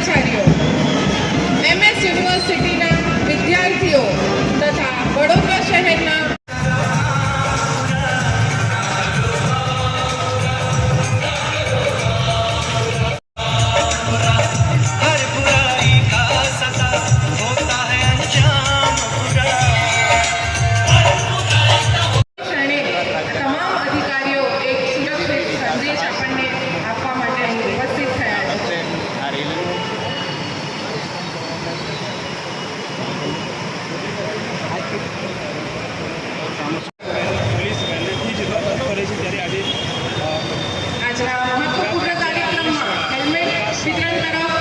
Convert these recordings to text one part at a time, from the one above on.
કર્મચારીઓ એમએસ યુનિવર્સિટીના વિદ્યાર્થીઓ તથા વડોદરા શહેરના આપણને આપવા માટે અહીં ઉપસ્થિત હેલ્મેટ વિતરણ તરફ જ્યારે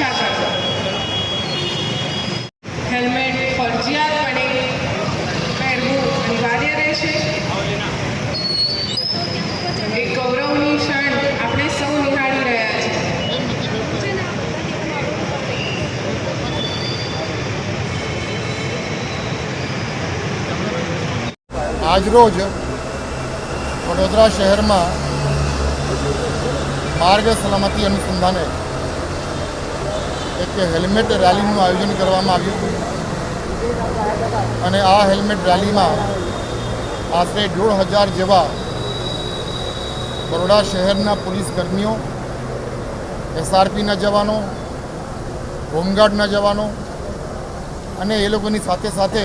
રક્ષા કરો. હેલ્મેટ ફરજિયાતપણે પહેરવું અનિવાર્ય રહેશે એક ગૌરવની ક્ષણ આપણે સૌ નિહાળી રહ્યા છે આજરોજ વડોદરા શહેરમાં માર્ગ સલામતી અનુસંધાને એક હેલ્મેટ રેલીનું આયોજન કરવામાં આવ્યું અને આ હેલ્મેટ રેલીમાં આશરે દોઢ હજાર જેવા બરોડા શહેરના પોલીસ કર્મીઓ, એસઆરપીના જવાનો, હોમગાર્ડના જવાનો અને એ લોકોની સાથે સાથે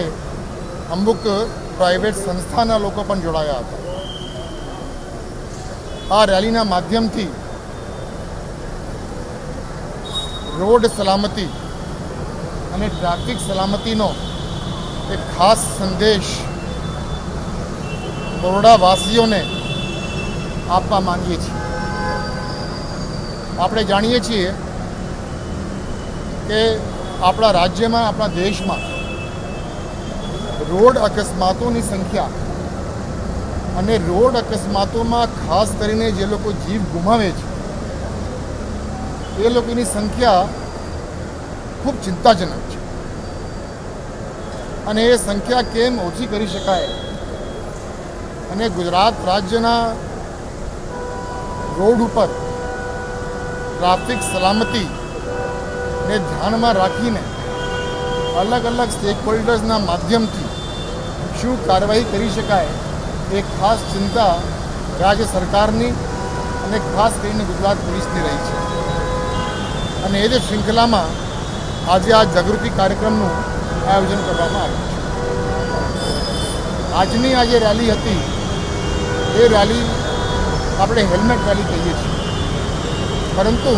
અમુક પ્રાઇવેટ સંસ્થાના લોકો પણ જોડાયા હતા. આ રેલીના માધ્યમથી રોડ સલામતી અને ટ્રાફિક સલામતીનો એક ખાસ સંદેશ બરોડાવાસીઓને આપવા માંગીએ છીએ. આપણે જાણીએ છીએ કે આપણા રાજ્યમાં, આપણા દેશમાં રોડ અકસ્માતોની સંખ્યા અને રોડ અકસ્માતોમાં ખાસ કરીને જે લોકો જીવ ગુમાવે છે એ લોકોની સંખ્યા ખૂબ ચિંતાજનક છે. અને એ સંખ્યા કેમ ઓછી કરી શકાય? અને ગુજરાત રાજ્યના રોડ ઉપર ટ્રાફિક સલામતીને ધ્યાનમાં રાખીને અલગ અલગ સ્ટેક હોલ્ડર્સના માધ્યમથી શું કાર્યવાહી કરી શકાય એ ખાસ ચિંતા રાજ્ય સરકારની અને ખાસ કરીને ગુજરાત પોલીસની રહી છે. અને એ જ શૃંખલામાં આજે આ જાગૃતિ કાર્યક્રમનું આયોજન કરવામાં આવ્યું છે. આજની આ જે રેલી હતી, એ રેલી આપણે હેલ્મેટ રેલી કહીએ છીએ. પરંતુ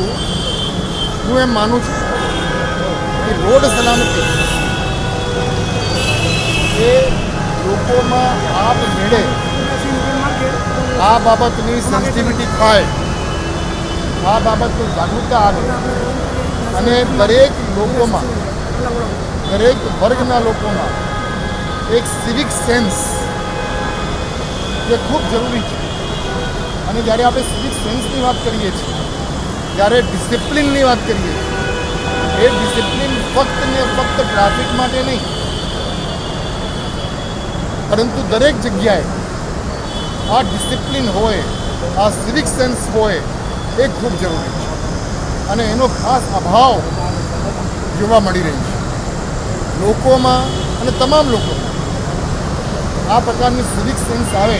હું એમ માનું છું કે રોડ સલામતી એ લોકોમાં આપ મેળે આ બાબતની સેન્સિટિવિટી થાય. આ બાબતની જાગૃતતા આવે. અને દરેક લોકોમાં, દરેક વર્ગના લોકોમાં એક સિવિક સેન્સ જે ખૂબ જરૂરી છે. અને જ્યારે આપણે સિવિક સેન્સની વાત કરીએ છીએ ત્યારે ડિસિપ્લિનની વાત કરીએ છીએ, એ ડિસિપ્લિન ફક્ત ને ફક્ત ટ્રાફિક માટે નહીં, પરંતુ દરેક જગ્યાએ આ ડિસિપ્લિન હોય, આ સિવિક સેન્સ હોય એ ખૂબ જરૂરી છે. અને એનો ખાસ અભાવ જોવા મળી રહ્યો છે. લોકોમાં અને તમામ લોકો આ પ્રકારની સિવિક સેન્સ આવે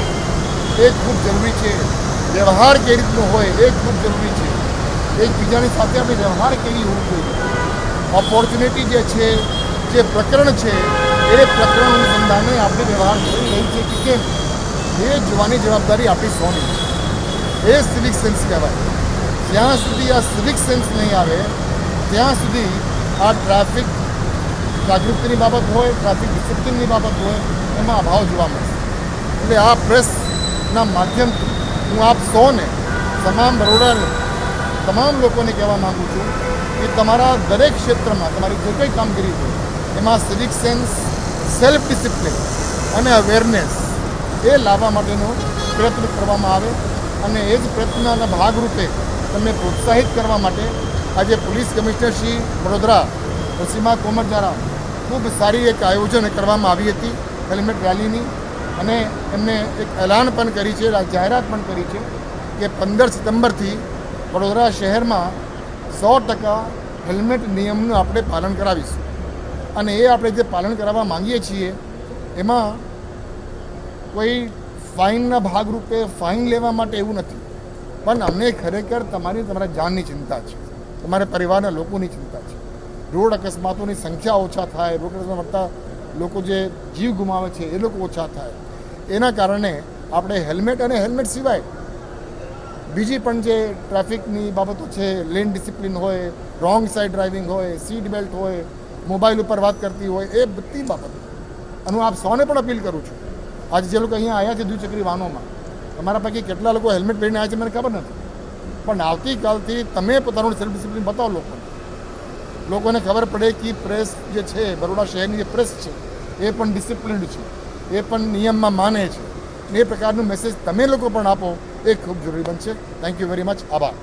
એ ખૂબ જરૂરી છે. વ્યવહાર કેવી રીતનો હોય એ ખૂબ જરૂરી છે. એકબીજાની સાથે આપણે વ્યવહાર કેવી હોવું જોઈએ? ઓપોર્ચ્યુનિટી જે છે, જે પ્રકરણ છે, એ પ્રકરણ અનુસંધાને આપણે વ્યવહાર કરી રહી છે કે કેમ? એ જોવાની જવાબદારી આપણી સૌની છે. એ સિવિક સેન્સ કહેવાય. જ્યાં સુધી આ સિવિક સેન્સ નહીં આવે, ત્યાં સુધી આ ટ્રાફિક જાગૃતિની બાબત હોય ટ્રાફિક ડિસિપ્લિનની બાબત હોય, એમાં અભાવ જોવા મળશે એટલે આ પ્રેસના માધ્યમથી હું આપ સૌને તમામ બરોડાને, તમામ લોકોને કહેવા માગું છું કે તમારા દરેક ક્ષેત્રમાં, તમારી જે કંઈ કામગીરી હોય, એમાં સિવિક સેન્સ સેલ્ફ ડિસિપ્લિન અને અવેરનેસ એ લાવવા માટેનો પ્રયત્ન કરવામાં આવે અને એ જ પ્રયત્નના ભાગરૂપે તમને પ્રોત્સાહિત કરવા માટે આજે પોલીસ કમિશનર શ્રી વડોદરા સીમા કોમર દ્વારા ખૂબ સારી એક આયોજન કરવામાં આવી હતી, હેલ્મેટ રેલીની અને એમને એક એલાન પણ કરી છે જાહેરાત પણ કરી છે કે પંદર સપ્ટેમ્બરથી વડોદરા શહેરમાં સો ટકા હેલ્મેટ નિયમનું આપણે પાલન કરાવીશું. અને એ આપણે જે પાલન કરાવવા માંગીએ છીએ, એમાં કોઈ ફાઇનના ભાગરૂપે ફાઇન લેવા માટે એવું નથી. પણ અમને ખરેખર તમારી તમારા જાનની ચિંતા છે. તમારા પરિવારના લોકોની ચિંતા છે. રોડ અકસ્માતોની સંખ્યા ઓછા થાય, રોડ અકસ્માત મળતા લોકો જે જીવ ગુમાવે છે, એ લોકો ઓછા થાય. એના કારણે આપણે હેલ્મેટ અને હેલ્મેટ સિવાય બીજી પણ જે ટ્રાફિકની બાબતો છે, લેન ડિસિપ્લિન હોય, રોંગ સાઈડ ડ્રાઇવિંગ હોય, સીટ બેલ્ટ હોય, મોબાઈલ ઉપર વાત કરતી હોય, એ બધી બાબતો. અને હું આપ સૌને પણ અપીલ કરું છું. આજે જે લોકો અહીંયા આવ્યા છે દ્વિચક્રી વાહનોમાં તમારા પૈકી કેટલા લોકો હેલ્મેટ પહેરીને આવ્યા છે મને ખબર નથી. પણ આવતીકાલથી તમે પોતાનું સેલ્ફ ડિસિપ્લિન બતાવો લોકોને. લોકોને ખબર પડે કે પ્રેસ જે છે, બરોડા શહેરની જે પ્રેસ છે, એ પણ ડિસિપ્લિન્ડ છે, એ પણ નિયમમાં માને છે. એ પ્રકારનું મેસેજ તમે લોકો પણ આપો, એ ખૂબ જરૂરી બનશે. થેન્ક યુ વેરી મચ આભાર.